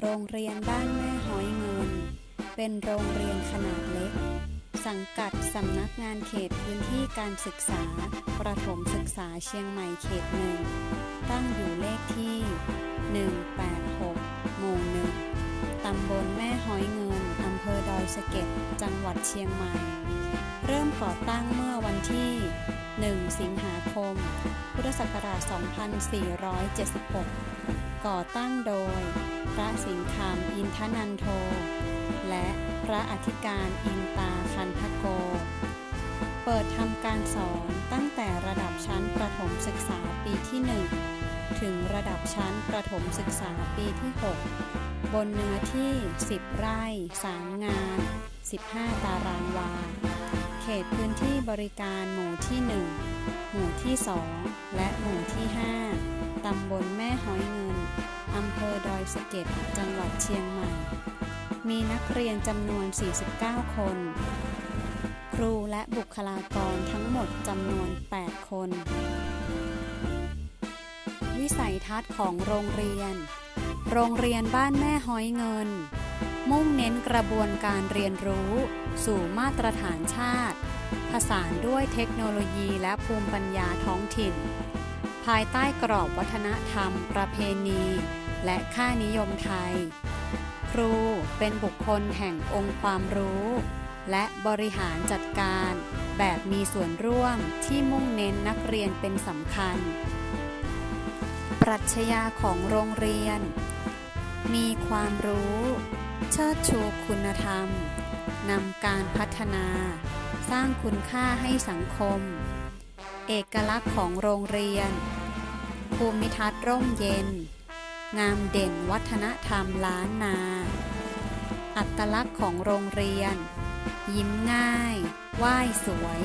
โรงเรียนบ้านแม่หอยเงิน เป็นโรงเรียนขนาดเล็ก สังกัดสำนักงานเขตพื้นที่การศึกษา ประถมศึกษาเชียงใหม่เขตหนึ่ง ตั้งอยู่เลขที่ 186 หมู่หนึ่งตำบลแม่หอยเงิน อำเภอดอยสะเก็ด จังหวัดเชียงใหม่ เริ่มก่อตั้งเมื่อวันที่ 1 สิงหาคม พุทธศักราช 2476 ก่อตั้งโดย พระสิงห์คำอินทนันโท และพระอธิการอินตาคันทโก เปิดทำการสอนตั้งแต่ระดับชั้นประถมศึกษาปีที่ 1 ถึงระดับชั้นประถมศึกษาปีที่ 6 บนเนื้อที่ 10 ไร่ 3 งาน 15 ตารางวา เขตพื้นที่บริการหมู่ที่ 1 หมู่ที่ 2 และหมู่ที่ 5 ตำบลแม่ห้อยเงิน อำเภอดอยสะเก็ด จังหวัดเชียงใหม่ มีนักเรียนจำนวน 49 คน ครูและบุคลากรทั้งหมดจำนวน 8 คน วิสัยทัศน์ของโรงเรียน โรงเรียนบ้านแม่ห้อยเงิน มุ่งเน้นกระบวนการเรียนรู้ สู่มาตรฐานชาติ ผสานด้วยเทคโนโลยีและภูมิปัญญาท้องถิ่นภายใต้กรอบวัฒนธรรม ประเพณี และค่านิยมไทย ครูเป็นบุคคลแห่งองค์ความรู้ และบริหารจัดการ แบบมีส่วนร่วมที่มุ่งเน้นนักเรียนเป็นสำคัญ ปรัชญาของโรงเรียน มีความรู้ เชิดชูคุณธรรมนำการพัฒนา สร้างคุณค่าให้สังคม เอกลักษณ์ของโรงเรียน ภูมิทัศน์ร่มเย็น งามเด่นวัฒนธรรมล้านนา อัตลักษณ์ของโรงเรียน ยิ้มง่าย ไหว้สวย